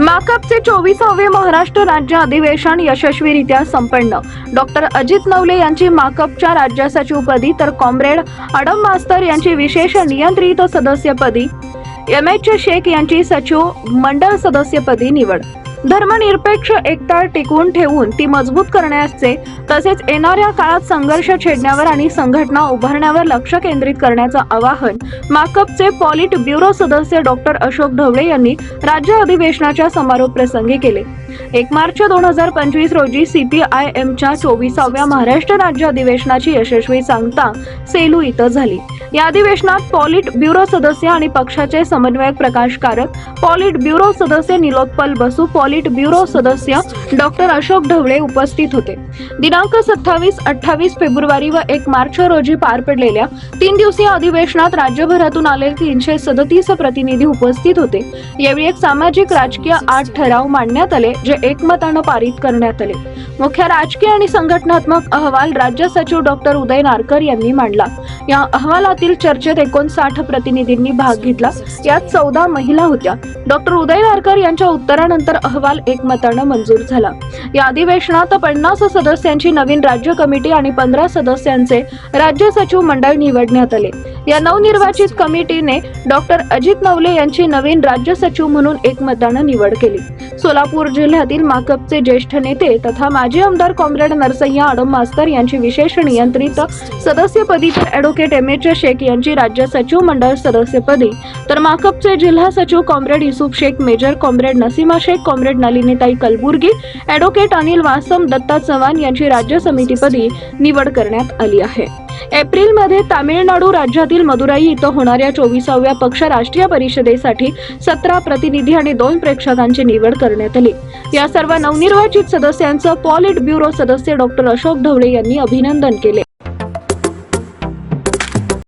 माकपचे चोवीसावे महाराष्ट्र राज्य अधिवेशन यशस्वीरित्या संपन्न. डॉक्टर अजित नवले यांची माकपच्या राज्य सचिवपदी तर कॉम्रेड अडम मास्तर यांची विशेष नियंत्रित सदस्यपदी एम एच शेख यांची सचिव मंडळ सदस्यपदी निवड. धर्मनिरपेक्ष एकता टिकवून ठेवून ती मजबूत करण्याचे तसेच येणाऱ्या काळात संघर्ष छेडण्यावर आणि संघटना उभारण्यावर लक्ष केंद्रित करण्याचं आवाहन माकपचे पॉलिट ब्युरो सदस्य डॉक्टर अशोक ढवळे यांनी राज्य अधिवेशनाच्या समारोप प्रसंगी केले. एक मार्च दोन हजार पंचवीस रोजी सीपीआय एमच्या चोवीसाव्या महाराष्ट्र राज्य अधिवेशनाची यशस्वी सांगता सेलू इथं झाली. या अधिवेशनात पॉलिट ब्युरो सदस्य आणि पक्षाचे समन्वयक प्रकाश कारक पॉलिट ब्युरो सदस्य निलोत्पल बसू पॉलिट ब्युरो सदस्य डॉक्टर अशोक ढवळे उपस्थित होते. दिनांक सत्तावीस अठ्ठावीस फेब्रुवारी व एक मार्च रोजी पार पडलेल्या तीन दिवसीय अधिवेशनात राज्यभरातून आलेले तीनशे सदतीस प्रतिनिधी उपस्थित होते. यावेळी एक सामाजिक राजकीय आठ ठराव मांडण्यात आले. जे एकमतानं पारित करण्यात आले. मुख्य राजकीय आणि संघटनात्मक अहवाल राज्य सचिव डॉक्टर उदय नारकर यांनी मांडला. या अहवालातील चर्चेत एकोणसाठ प्रतिनिधींनी भाग घेतला. यात चौदा महिला होत्या. डॉक्टर उदय नारकर यांच्या उत्तरानंतर अहवाल एकमतानं मंजूर झाला. या अधिवेशनात पन्नास सदस्यांची नवीन राज्य कमिटी आणि पंधरा सदस्यांचे राज्य सचिव मंडळ निवडण्यात आले. या नवनिर्वाचित कमिटीने डॉक्टर अजित नवले यांची नवीन राज्य सचिव म्हणून एकमतानं निवड केली. सोलापूर जिल्ह्यातील माकपचे ज्येष्ठ नेते तथा माजी आमदार कॉम्रेड नरसय्या आडम मास्तर यांची विशेष नियंत्रित सदस्यपदी तर ॲडव्होकेट एम एच शेख यांची राज्य सचिव मंडळ सदस्यपदी. तर माकपचे जिल्हा सचिव comrade Yusuf Shaikh major comrade Nasima Shaikh comrade Nalinitai Kalburgi advocate Anil Vasam Datta Chavan यांची राज्य समितीपदी निवड करण्यात आली आहे. एप्रिलमध्ये तामिळनाडू राज्यातील मदुराई इथं होणाऱ्या चोवीसाव्या पक्ष राष्ट्रीय परिषदेसाठी सतरा प्रतिनिधी आणि दोन प्रेक्षकांची निवड करण्यात आली. या सर्व नवनिर्वाचित सदस्यांचं पॉलिट ब्युरो सदस्य डॉक्टर अशोक ढवळे यांनी अभिनंदन केले.